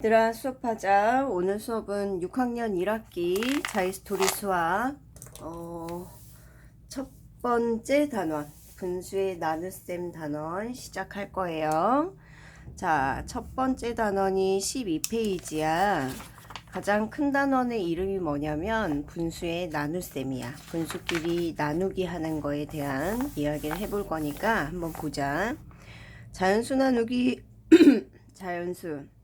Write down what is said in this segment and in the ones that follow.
얘들아 수업하자. 오늘 수업은 6학년 1학기 자이스토리 수학 어, 첫 번째 단원 분수의 나눗셈 단원 시작할 거예요. 자, 첫 번째 단원이 12페이지야. 가장 큰 단원의 이름이 뭐냐면 분수의 나눗셈이야. 분수끼리 나누기 하는 거에 대한 이야기를 해볼 거니까 한번 보자. 자연수 나누기 자연수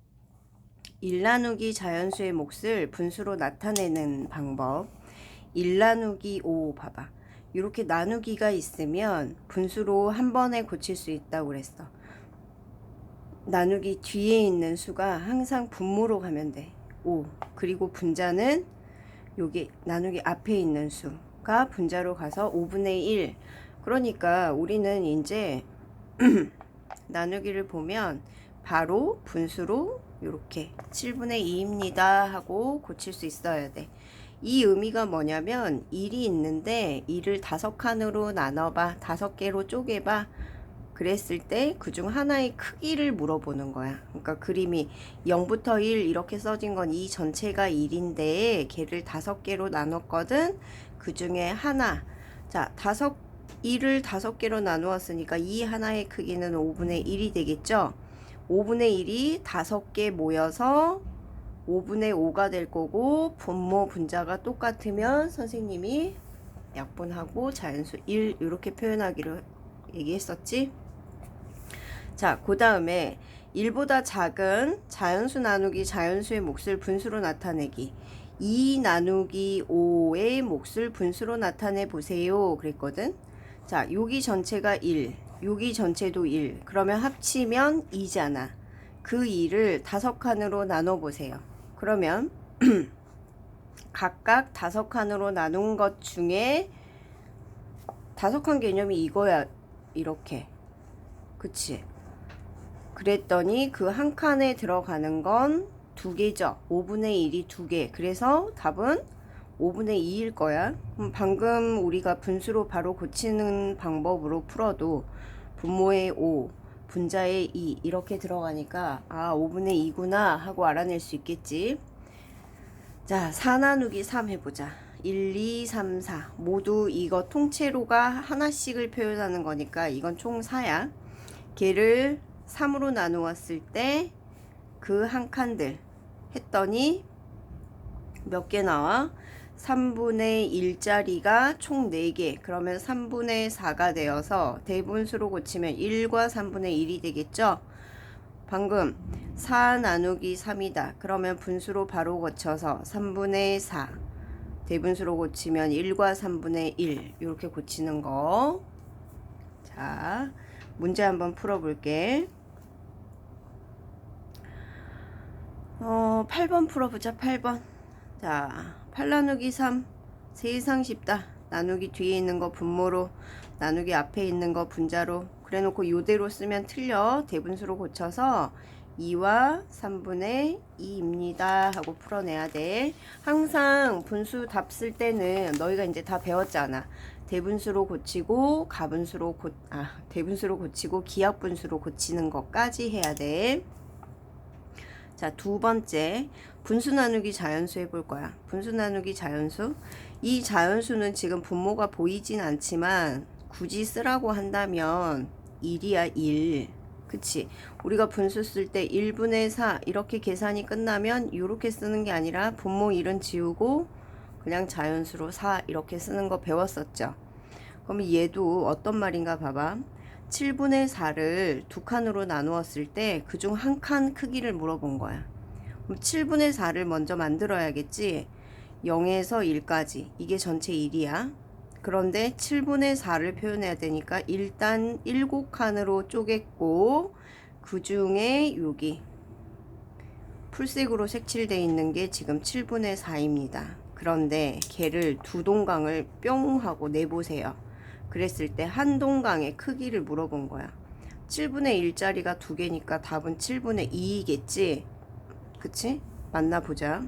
1 나누기 자연수의 몫을 분수로 나타내는 방법. 1 나누기 5 봐봐. 이렇게 나누기가 있으면 분수로 한 번에 고칠 수 있다고 그랬어. 나누기 뒤에 있는 수가 항상 분모로 가면 돼. 5. 그리고 분자는 여기 나누기 앞에 있는 수가 분자로 가서 5분의 1. 그러니까 우리는 이제 나누기를 보면 바로 분수로 이렇게 7분의 2입니다 하고 고칠 수 있어야 돼. 이 의미가 뭐냐면 1이 있는데 1을 다섯 칸으로 나눠봐. 다섯 개로 쪼개봐. 그랬을 때 그중 하나의 크기를 물어보는 거야. 그러니까 그림이 0부터 1 이렇게 써진 건 이 전체가 1인데 걔를 다섯 개로 나눴거든. 그 중에 하나. 자, 다섯 1을 다섯 개로 나누었으니까 이 하나의 크기는 5분의 1이 되겠죠? 5분의 1이 다섯 개 모여서 5분의 5가 될 거고 분모 분자가 똑같으면 선생님이 약분하고 자연수 1 이렇게 표현하기로 얘기했었지. 자, 그 다음에 1보다 작은 자연수 나누기 자연수의 몫을 분수로 나타내기. 2 나누기 5의 몫을 분수로 나타내 보세요. 그랬거든. 자, 여기 전체가 1, 여기 전체도 1. 그러면 합치면 2잖아. 그 2를 다섯 칸으로 나눠 보세요. 그러면 각각 다섯 칸으로 나눈 것 중에 다섯 칸 개념이 이거야. 이렇게. 그치? 그랬더니 그 한 칸에 들어가는 건 두 개죠. 5분의 1이 두 개. 그래서 답은 5분의 2일 거야. 그럼 방금 우리가 분수로 바로 고치는 방법으로 풀어도 분모의 5, 분자의 2 이렇게 들어가니까 아 5분의 2구나 하고 알아낼 수 있겠지. 자, 4 나누기 3 해보자. 1, 2, 3, 4 모두 이거 통째로가 하나씩을 표현하는 거니까 이건 총 4야. 걔를 3으로 나누었을 때 그 한 칸들 했더니 몇 개 나와? 3분의 1짜리가 총 4개. 그러면 3분의 4가 되어서 대분수로 고치면 1과 3분의 1이 되겠죠? 방금 4 나누기 3이다. 그러면 분수로 바로 고쳐서 3분의 4. 대분수로 고치면 1과 3분의 1. 이렇게 고치는 거. 자, 문제 한번 풀어볼게. 어, 8번 풀어보자, 8번. 자, 8 나누기 3. 세상 쉽다. 나누기 뒤에 있는 거 분모로, 나누기 앞에 있는 거 분자로. 그래 놓고 요대로 쓰면 틀려. 대분수로 고쳐서 2와 3분의 2입니다. 하고 풀어내야 돼. 항상 분수 답 쓸 때는 너희가 이제 다 배웠잖아. 대분수로 고치고, 가분수로 고, 아, 대분수로 고치고, 기하분수로 고치는 것까지 해야 돼. 자, 두 번째. 분수 나누기 자연수 해볼 거야. 분수 나누기 자연수. 이 자연수는 지금 분모가 보이진 않지만 굳이 쓰라고 한다면 1이야 1. 그치? 우리가 분수 쓸 때 1분의 4 이렇게 계산이 끝나면 이렇게 쓰는 게 아니라 분모 1은 지우고 그냥 자연수로 4 이렇게 쓰는 거 배웠었죠. 그럼 얘도 어떤 말인가 봐봐. 7분의 4를 두 칸으로 나누었을 때 그 중 한 칸 크기를 물어본 거야. 그럼 7분의 4를 먼저 만들어야겠지. 0에서 1까지. 이게 전체 1이야. 그런데 7분의 4를 표현해야 되니까 일단 7칸으로 쪼갰고 그 중에 여기 풀색으로 색칠되어 있는 게 지금 7분의 4입니다. 그런데 걔를 두 동강을 뿅 하고 내보세요. 그랬을 때 한 동강의 크기를 물어본 거야. 7분의 1짜리가 두 개니까 답은 7분의 2이겠지? 그치? 만나보자.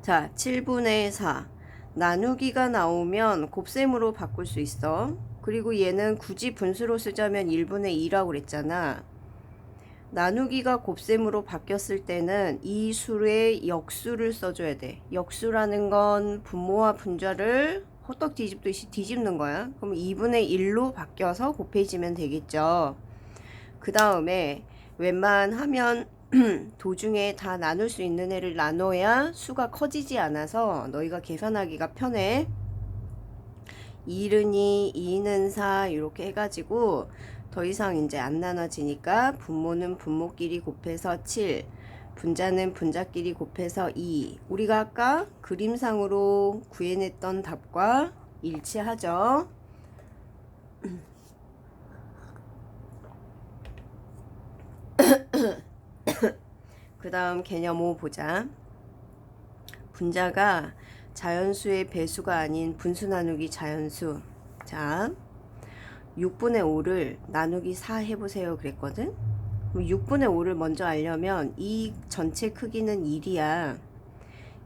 자, 7분의 4. 나누기가 나오면 곱셈으로 바꿀 수 있어. 그리고 얘는 굳이 분수로 쓰자면 1분의 2라고 그랬잖아. 나누기가 곱셈으로 바뀌었을 때는 이 수의 역수를 써줘야 돼. 역수라는 건 분모와 분자를 호떡 뒤집듯이 뒤집는 거야. 그럼 2분의 1로 바뀌어서 곱해지면 되겠죠. 그 다음에 웬만하면 도중에 다 나눌 수 있는 애를 나눠야 수가 커지지 않아서 너희가 계산하기가 편해. 1은 2, 2는 4 이렇게 해가지고 더 이상 이제 안 나눠지니까 분모는 분모끼리 곱해서 7, 분자는 분자끼리 곱해서 2. 우리가 아까 그림상으로 구해냈던 답과 일치하죠. 그 다음 개념 5 보자. 분자가 자연수의 배수가 아닌 분수 나누기 자연수. 자, 6분의 5를 나누기 4 해보세요. 그랬거든? 그럼 6분의 5를 먼저 알려면 이 전체 크기는 1이야.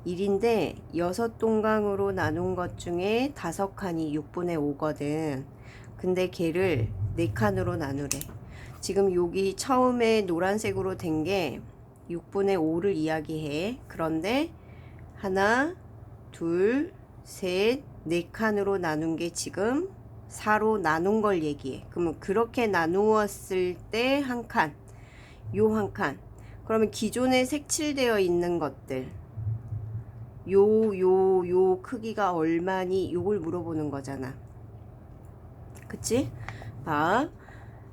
1인데 6동강으로 나눈 것 중에 5칸이 6분의 5거든. 근데 걔를 4칸으로 나누래. 지금 여기 처음에 노란색으로 된 게 6분의 5를 이야기해. 그런데 하나, 둘, 셋, 네 칸으로 나눈 게 지금 4로 나눈 걸 얘기해. 그러면 그렇게 나누었을 때 한 칸, 요 한 칸. 그러면 기존에 색칠되어 있는 것들, 요, 요, 요 크기가 얼마니? 요걸 물어보는 거잖아. 그치? 봐.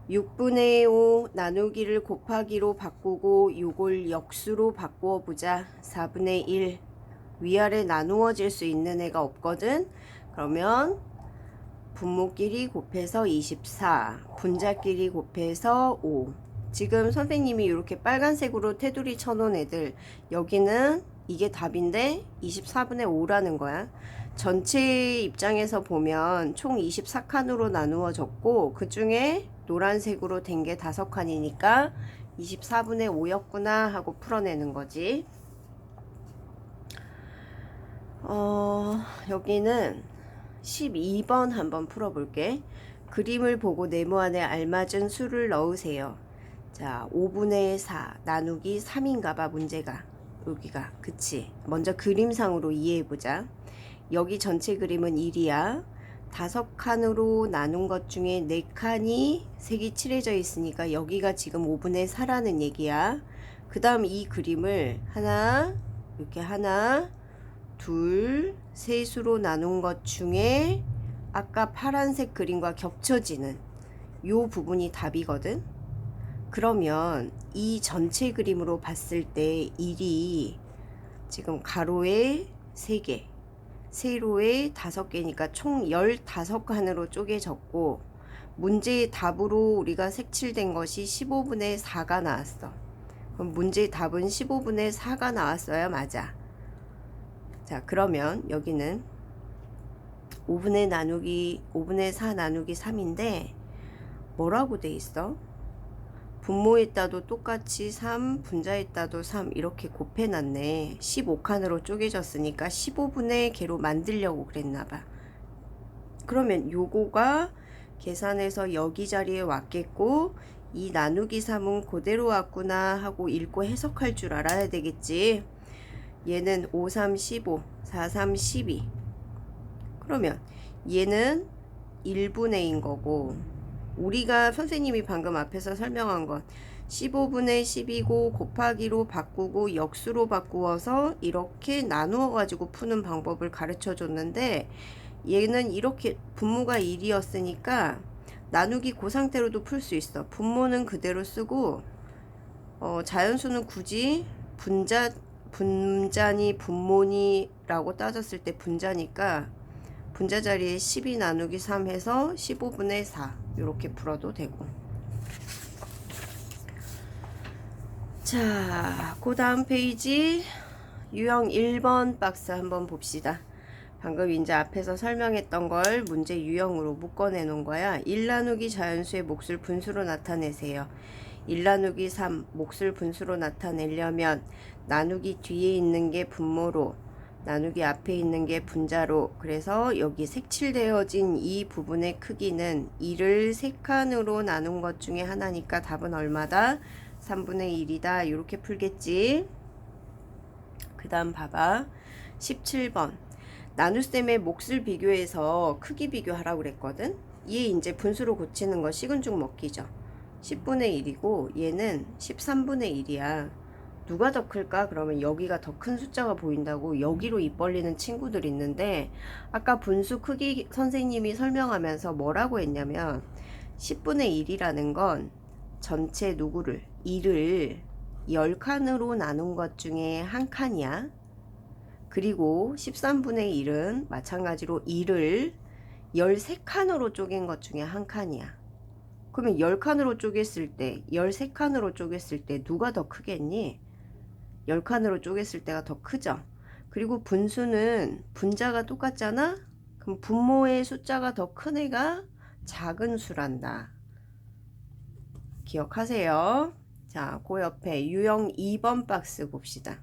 6분의 5 나누기를 곱하기로 바꾸고 요걸 역수로 바꾸어 보자. 4분의 1 위아래 나누어질 수 있는 애가 없거든. 그러면 분모끼리 곱해서 24, 분자끼리 곱해서 5. 지금 선생님이 이렇게 빨간색으로 테두리 쳐놓은 애들 여기는 이게 답인데 24분의 5라는 거야. 전체 입장에서 보면 총 24칸으로 나누어졌고 그 중에 노란색으로 된 게 5칸이니까 24분의 5였구나 하고 풀어내는 거지. 어, 여기는 12번 한번 풀어볼게. 그림을 보고 네모 안에 알맞은 수를 넣으세요. 자, 5분의 4 나누기 3인가 봐, 문제가. 여기가. 그치? 먼저 그림상으로 이해해보자. 여기 전체 그림은 1이야. 다섯 칸으로 나눈 것 중에 네 칸이 색이 칠해져 있으니까 여기가 지금 5분의 4라는 얘기야. 그 다음 이 그림을 하나, 이렇게 하나, 둘, 셋으로 나눈 것 중에 아까 파란색 그림과 겹쳐지는 요 부분이 답이거든. 그러면 이 전체 그림으로 봤을 때 1이 지금 가로에 3개, 세로에 5개니까 총 15칸으로 쪼개졌고 문제의 답으로 우리가 색칠된 것이 15분의 4가 나왔어. 그럼 문제의 답은 15분의 4가 나왔어야 맞아. 자, 그러면 여기는 5분의 나누기 5분의 4 나누기 3인데 뭐라고 돼 있어? 분모에 따도 똑같이 3, 분자에 따도 3 이렇게 곱해놨네. 15칸으로 쪼개졌으니까 15분의 개로 만들려고 그랬나봐. 그러면 요거가 계산해서 여기 자리에 왔겠고 이 나누기 3은 그대로 왔구나 하고 읽고 해석할 줄 알아야 되겠지. 얘는 5, 3, 15, 4, 3, 12. 그러면 얘는 1분의인 거고 우리가 선생님이 방금 앞에서 설명한 건 15분의 10이고 곱하기로 바꾸고 역수로 바꾸어서 이렇게 나누어 가지고 푸는 방법을 가르쳐 줬는데 얘는 이렇게 분모가 1이었으니까 나누기 그 상태로도 풀 수 있어. 분모는 그대로 쓰고 어, 자연수는 굳이 분자 분자니 분모니 라고 따졌을 때 분자니까 분자 자리에 12 나누기 3 해서 15분의 4 이렇게 풀어도 되고 자, 그 다음 페이지 유형 1번 박스 한번 봅시다. 방금 이제 앞에서 설명했던 걸 문제 유형으로 묶어내 놓은 거야. 1 나누기 자연수의 몫을 분수로 나타내세요. 1 나누기 3 몫을 분수로 나타내려면 나누기 뒤에 있는 게 분모로 나누기 앞에 있는 게 분자로 그래서 여기 색칠되어진 이 부분의 크기는 2를 3칸으로 나눈 것 중에 하나니까 답은 얼마다? 3분의 1이다. 이렇게 풀겠지. 그 다음 봐봐. 17번. 나눗셈의 몫을 비교해서 크기 비교하라고 그랬거든. 얘 이제 분수로 고치는 거 식은 죽 먹기죠. 10분의 1이고 얘는 13분의 1이야. 누가 더 클까? 그러면 여기가 더 큰 숫자가 보인다고 여기로 입 벌리는 친구들 있는데 아까 분수 크기 선생님이 설명하면서 뭐라고 했냐면 10분의 1이라는 건 전체 누구를 1을 10칸으로 나눈 것 중에 한 칸이야. 그리고 13분의 1은 마찬가지로 1을 13칸으로 쪼갠 것 중에 한 칸이야. 그러면 10칸으로 쪼갰을 때, 13칸으로 쪼갰을 때 누가 더 크겠니? 10칸으로 쪼갰을 때가 더 크죠. 그리고 분수는 분자가 똑같잖아? 그럼 분모의 숫자가 더 큰 애가 작은 수란다. 기억하세요. 자, 그 옆에 유형 2번 박스 봅시다.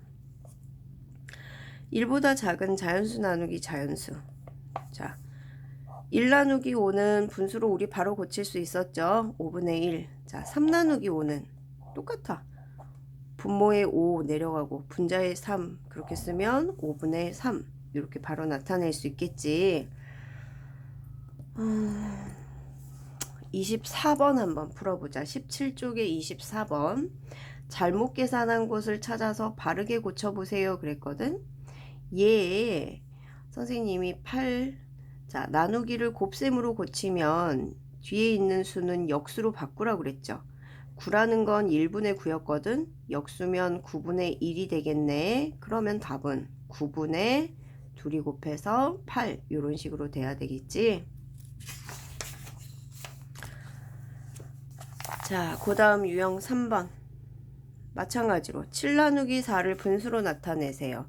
1보다 작은 자연수 나누기 자연수. 자, 1 나누기 5는 분수로 우리 바로 고칠 수 있었죠. 5분의 1. 자, 3 나누기 5는 똑같아. 분모의 5 내려가고 분자의 3 그렇게 쓰면 5분의 3 이렇게 바로 나타낼 수 있겠지. 음, 24번 한번 풀어보자. 17쪽에 24번. 잘못 계산한 곳을 찾아서 바르게 고쳐보세요. 그랬거든. 얘 선생님이 8, 자, 나누기를 곱셈으로 고치면 뒤에 있는 수는 역수로 바꾸라고 그랬죠. 9라는 건 1분의 9였거든. 역수면 9분의 1이 되겠네. 그러면 답은 9분의 2이 곱해서 8 이런 식으로 돼야 되겠지. 자, 그 다음 유형 3번. 마찬가지로 7 나누기 4를 분수로 나타내세요.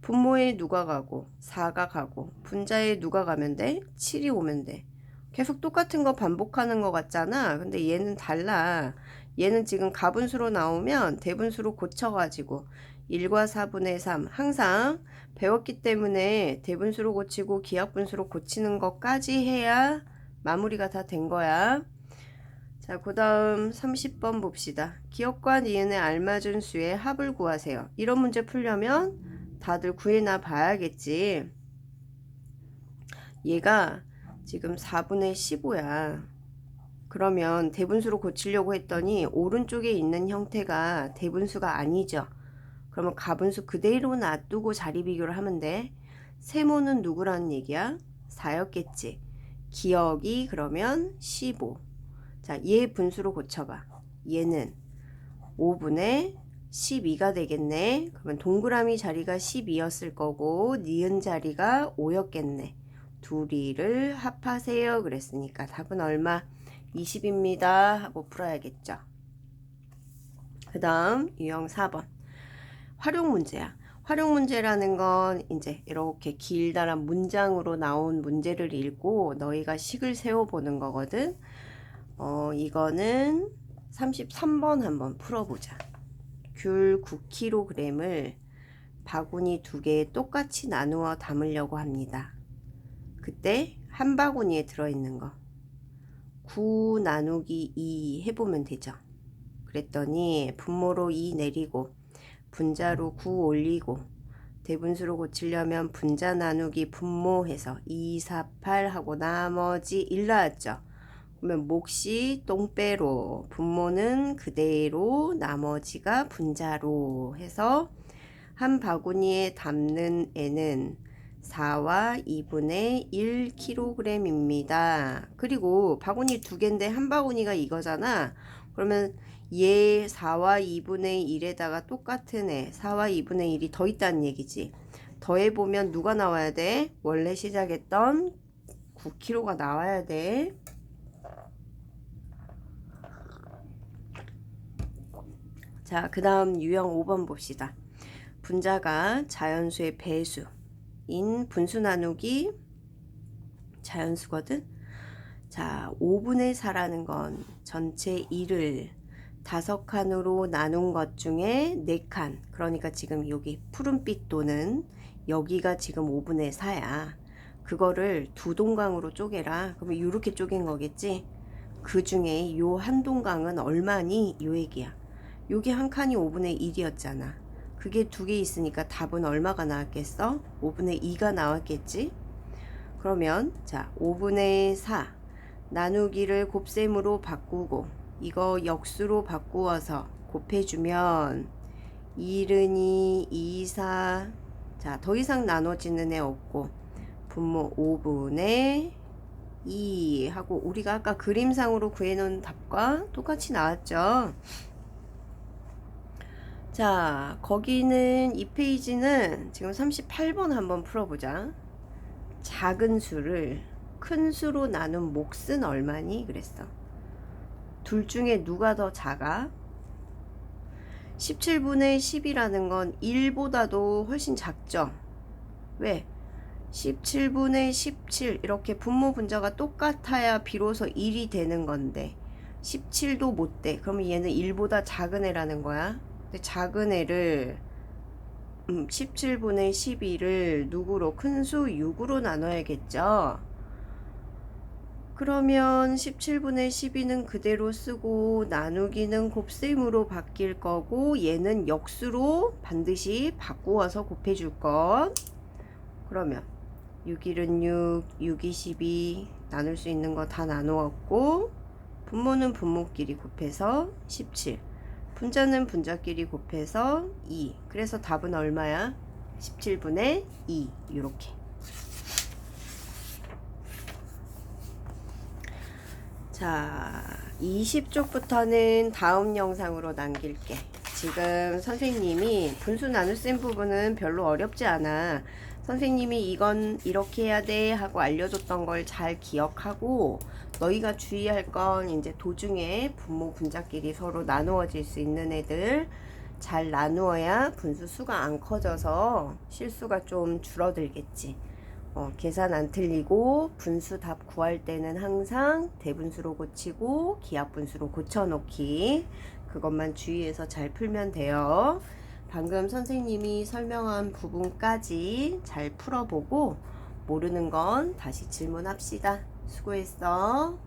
분모에 누가 가고 4가 가고 분자에 누가 가면 돼? 7이 오면 돼. 계속 똑같은 거 반복하는 거 같잖아. 근데 얘는 달라. 얘는 지금 가분수로 나오면 대분수로 고쳐가지고 1과 4분의 3 항상 배웠기 때문에 대분수로 고치고 기하분수로 고치는 것까지 해야 마무리가 다 된 거야. 자, 그 다음 30번 봅시다. 기억과 니은에 알맞은 수의 합을 구하세요. 이런 문제 풀려면 다들 구해나 봐야겠지. 얘가 지금 4분의 15야. 그러면 대분수로 고치려고 했더니 오른쪽에 있는 형태가 대분수가 아니죠. 그러면 가분수 그대로 놔두고 자리 비교를 하면 돼. 세모는 누구라는 얘기야? 4였겠지. 기억이 그러면 15. 자, 얘 분수로 고쳐봐. 얘는 5분의 12가 되겠네. 그러면 동그라미 자리가 12였을 거고 니은 자리가 5였겠네. 둘이를 합하세요. 그랬으니까 답은 얼마? 20입니다. 하고 풀어야겠죠. 그 다음 유형 4번. 활용 문제야. 활용 문제라는 건 이제 이렇게 길다란 문장으로 나온 문제를 읽고 너희가 식을 세워보는 거거든. 어, 이거는 33번 한번 풀어보자. 귤 9kg을 바구니 두 개에 똑같이 나누어 담으려고 합니다. 그때 한 바구니에 들어있는 거. 9 나누기 2 해보면 되죠. 그랬더니 분모로 2 내리고 분자로 9 올리고 대분수로 고치려면 분자 나누기 분모해서 2, 4, 8 하고 나머지 1 나왔죠. 그러면 몫이 똥배로 분모는 그대로 나머지가 분자로 해서 한 바구니에 담는 애는 4와 2분의 1kg입니다. 그리고 바구니 두 개인데 한 바구니가 이거잖아. 그러면 얘 4와 2분의 1에다가 똑같은 애 4와 2분의 1이 더 있다는 얘기지. 더해보면 누가 나와야 돼? 원래 시작했던 9kg가 나와야 돼. 자, 그 다음 유형 5번 봅시다. 분자가 자연수의 배수 인 분수 나누기 자연수거든. 자, 5분의 4라는 건 전체 1을 다섯 칸으로 나눈 것 중에 4칸. 그러니까 지금 여기 푸른빛 도는 여기가 지금 5분의 4야. 그거를 두 동강으로 쪼개라. 그러면 이렇게 쪼갠 거겠지? 그 중에 요 한 동강은 얼마니? 요 얘기야. 여기 한 칸이 5분의 1이었잖아. 그게 두 개 있으니까 답은 얼마가 나왔겠어? 5분의 2가 나왔겠지? 그러면 자 5분의 4 나누기를 곱셈으로 바꾸고 이거 역수로 바꾸어서 곱해주면 1은이 2, 4 자, 더 이상 나눠지는 애 없고 분모 5분의 2 하고 우리가 아까 그림상으로 구해놓은 답과 똑같이 나왔죠. 자, 거기는 이 페이지는 지금 38번 한번 풀어보자. 작은 수를 큰 수로 나눈 몫은 얼마니? 그랬어. 둘 중에 누가 더 작아? 17분의 10이라는 건 1보다도 훨씬 작죠? 왜? 17분의 17 이렇게 분모 분자가 똑같아야 비로소 1이 되는 건데 17도 못 돼. 그러면 얘는 1보다 작은 애라는 거야. 근데 작은 애를 음, 17분의 12를 누구로 큰 수 6으로 나눠야겠죠. 그러면 17분의 12는 그대로 쓰고 나누기는 곱셈으로 바뀔 거고 얘는 역수로 반드시 바꾸어서 곱해줄 것. 그러면 6일은 6, 6이 12 나눌 수 있는 거 다 나누었고 분모는 분모끼리 곱해서 17 분자는 분자끼리 곱해서 2 그래서 답은 얼마야? 17분의 2 이렇게. 자 20쪽부터는 다음 영상으로 남길게. 지금 선생님이 분수 나눗셈 부분은 별로 어렵지 않아 선생님이 이건 이렇게 해야 돼 하고 알려줬던 걸 잘 기억하고 너희가 주의할 건 이제 도중에 분모 분자끼리 서로 나누어질 수 있는 애들 잘 나누어야 분수 수가 안 커져서 실수가 좀 줄어들겠지. 어, 계산 안 틀리고 분수 답 구할 때는 항상 대분수로 고치고 기하분수로 고쳐놓기 그것만 주의해서 잘 풀면 돼요. 방금 선생님이 설명한 부분까지 잘 풀어보고 모르는 건 다시 질문합시다. 수고했어.